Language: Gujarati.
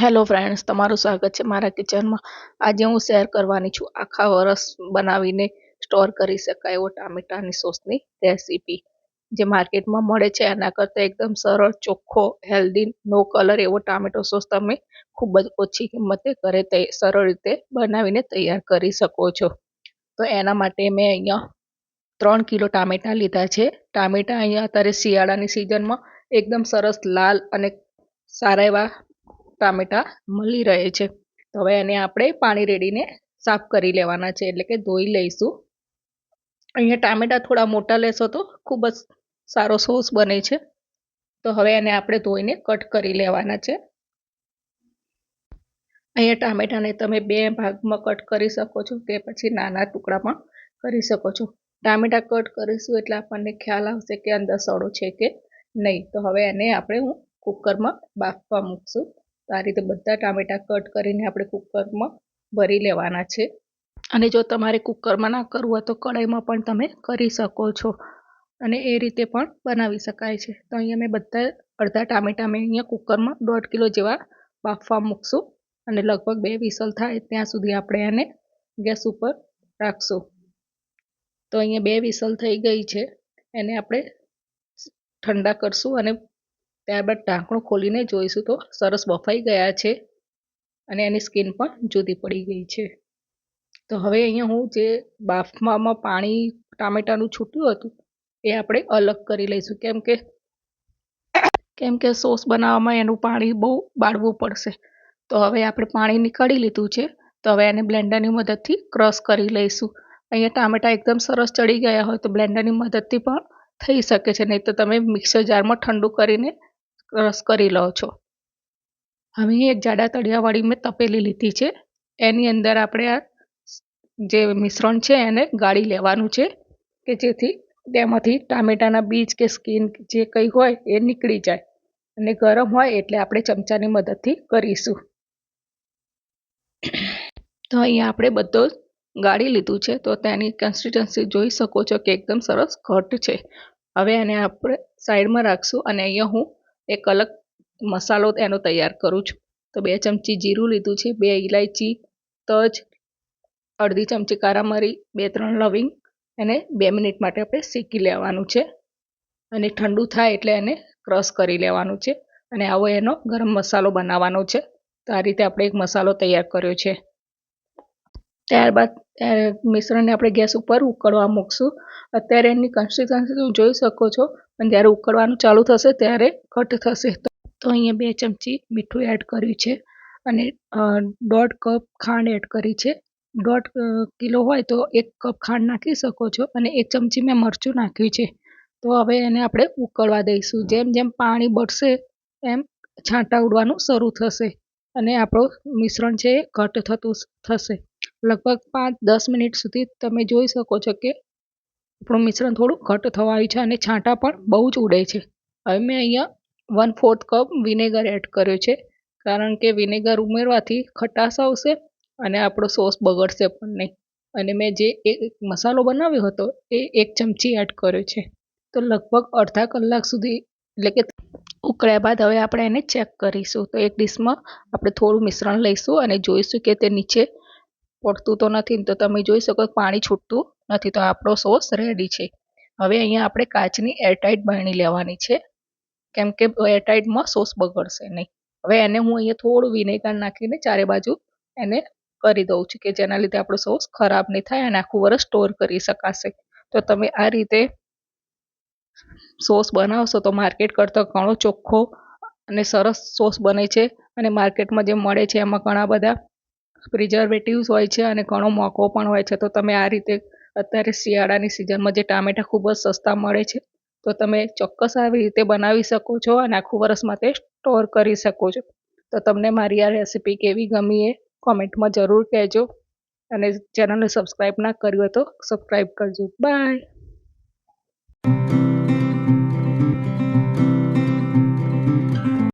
હેલો ફ્રેન્ડ્સ તમારું સ્વાગત છે મારા કિચનમાં આજે હું શેર કરવાની છું આખા વરસ બનાવીને સ્ટોર કરી શકાય એવો ટામેટાની સોસની રેસીપી જે માર્કેટમાં મળે છે એના કરતાં એકદમ સરળ, ચોખ્ખો હેલ્ધી નો કલર એવો ટામેટો સોસ તમે ખૂબ જ ઓછી કિંમતે ઘરે સરળ રીતે બનાવીને તૈયાર કરી શકો છો. તો એના માટે મેં અહીંયા ત્રણ કિલો ટામેટાં લીધા છે. ટામેટાં અહીંયા અત્યારે શિયાળાની સિઝનમાં એકદમ સરસ લાલ અને સારા એવા ટામેટાં મળી રહે છે. તો હવે એને આપણે પાણી રેડીને સાફ કરી લેવાના છે, એટલે કે ધોઈ લઈશું. અહીંયા ટામેટાં થોડા મોટા લેશો તો ખૂબ જ સારો સોસ બને છે. તો હવે એને આપણે ધોઈને કટ કરી લેવાના છે. અહીંયા ટામેટાને તમે બે ભાગમાં કટ કરી શકો છો, કે પછી નાના ટુકડા પણ કરી શકો છો. ટામેટા કટ કરીશું એટલે આપણને ખ્યાલ આવશે કે અંદર સડો છે કે નહીં. તો હવે એને આપણે હું કુકરમાં બાફવા મૂકશું. તો આ રીતે બધા ટામેટાં કટ કરીને આપણે કુકરમાં ભરી લેવાના છે. અને જો તમારે કુકરમાં ના કરવું હોય તો કઢાઈમાં પણ તમે કરી શકો છો. અને એ રીતે પણ બનાવી શકાય છે. તો અહીંયા મેં બધા અડધા ટામેટાં મેં અહીંયા કુકરમાં દોઢ કિલો જેવા બાફવા મૂકશું. અને લગભગ બે વિસલ થાય ત્યાં સુધી આપણે એને ગેસ ઉપર રાખશું. તો અહીંયા બે વિસલ થઈ ગઈ છે. એને આપણે ઠંડા કરશું અને ત્યારબાદ ઢાંકણું ખોલીને જોઈશું તો સરસ બફાઈ ગયા છે અને એની સ્કિન પણ જુદી પડી ગઈ છે. તો હવે અહીંયા હું જે બાફમાં પાણી ટામેટાનું છૂટ્યું હતું એ આપણે અલગ કરી લઈશું. કેમ કે કેમ કે સોસ બનાવવામાં એનું પાણી બહુ બાળવું પડશે. તો હવે આપણે પાણી નીકાળી લીધું છે. તો હવે એને બ્લેન્ડરની મદદથી ક્રશ કરી લઈશું. અહીંયા ટામેટા એકદમ સરસ ચડી ગયા હોય તો બ્લેન્ડરની મદદથી પણ થઈ શકે છે. નહીં તો તમે મિક્સર જારમાં ઠંડુ કરીને ક્રશ કરી લો છો. હવે એક જાડા તળિયાવાળી મેં તપેલી લીધી છે. એની અંદર આપણે આ જે મિશ્રણ છે એને ગાળી લેવાનું છે કે જેથી તેમાંથી ટામેટાના બીજ કે સ્કીન જે કંઈ હોય એ નીકળી જાય અને ગરમ હોય એટલે આપણે ચમચાની મદદથી કરીશું. તો અહીંયા આપણે બધો ગાળી લીધું છે. તો તેની કન્સિસ્ટન્સી જોઈ શકો છો કે એકદમ સરસ ઘટ છે. હવે એને આપણે સાઈડમાં રાખશું અને અહીંયા હું એક અલગ મસાલો એનો તૈયાર કરું છું. તો બે ચમચી જીરું લીધું છે, બે ઇલાયચી તજ, અડધી ચમચી કારા મરી બે ત્રણ લવિંગ એને બે મિનિટ માટે આપણે શેકી લેવાનું છે. અને ઠંડુ થાય એટલે એને ક્રશ કરી લેવાનું છે. અને આવો એનો ગરમ મસાલો બનાવવાનો છે. તો આ રીતે આપણે એક મસાલો તૈયાર કર્યો છે. ત્યારબાદ મિશ્રણને આપણે ગેસ ઉપર ઉકળવા મૂકશું. અત્યારે એની કન્સિસ્ટન્સી જોઈ શકો છો, પણ જ્યારે ઉકળવાનું ચાલુ થશે ત્યારે ઘટ થશે. તો અહીંયા બે ચમચી મીઠું એડ કર્યું છે અને દોઢ કપ ખાંડ એડ કરી છે. દોઢ કિલો હોય તો એક કપ ખાંડ નાખી શકો છો અને એક ચમચી મેં મરચું નાખ્યું છે. તો હવે એને આપણે ઉકળવા દઈશું. જેમ જેમ પાણી બળશે એમ છાંટા ઉડવાનું શરૂ થશે. અને આપણું મિશ્રણ છે એ ઘટ થતું થશે. લગભગ પાંચ, દસ મિનિટ સુધી તમે જોઈ શકો છો કે આપણું મિશ્રણ થોડું ઘટ થવા આવ્યું છે અને છાંટા પણ બહુ જ ઉડે છે. હવે મેં અહીંયા one fourth cup vinegar add કર્યો છે, કારણ કે વિનેગર ઉમેરવાથી ખટાશ આવશે અને આપણો સોસ બગડશે પણ નહીં. અને મેં જે એક મસાલો બનાવ્યો હતો એ એક ચમચી એડ કર્યો છે. તો લગભગ અડધા કલાક સુધી એટલે કે ઉકળ્યા બાદ હવે આપણે એને ચેક કરીશું. તો એક ડીશમાં આપણે થોડું મિશ્રણ લઈશું અને જોઈશું કે તે નીચે પડતું તો નથી તો તમે જોઈ શકો પાણી છૂટતું નથી તો આપણો સોસ રેડી છે. હવે અહીંયા આપણે કાચની એરટાઇટ બરણી લેવાની છે. કેમ કે એરટાઇટમાં સોસ બગડશે નહીં. હવે એને હું અહીંયા થોડું વિનેગર નાખીને ચારે બાજુ એને કરી દઉં છું કે જેના લીધે આપણો સોસ ખરાબ નહીં થાય અને આખું વરસ સ્ટોર કરી શકાશે. તો તમે આ રીતે સોસ બનાવશો તો માર્કેટ કરતાં ઘણો ચોખ્ખો અને સરસ સોસ બને છે અને માર્કેટમાં જે મળે છે એમાં ઘણા બધા પ્રિઝર્વેટિવ્સ હોય છે અને ઘણો મોંઘો પણ હોય છે. તો તમે આ રીતે અત્યારે શિયાળાની સિઝનમાં જે ટામેટાં ખૂબ જ સસ્તા મળે છે, તો તમે ચોક્કસ આવી રીતે બનાવી શકો છો અને આખું વરસ માટે સ્ટોર કરી શકો છો. તો તમને મારી આ રેસીપી કેવી ગમી એ કોમેન્ટમાં જરૂર કહેજો અને ચેનલને સબસ્ક્રાઈબ ના કર્યું હોય તો સબસ્ક્રાઈબ કરજો. બાય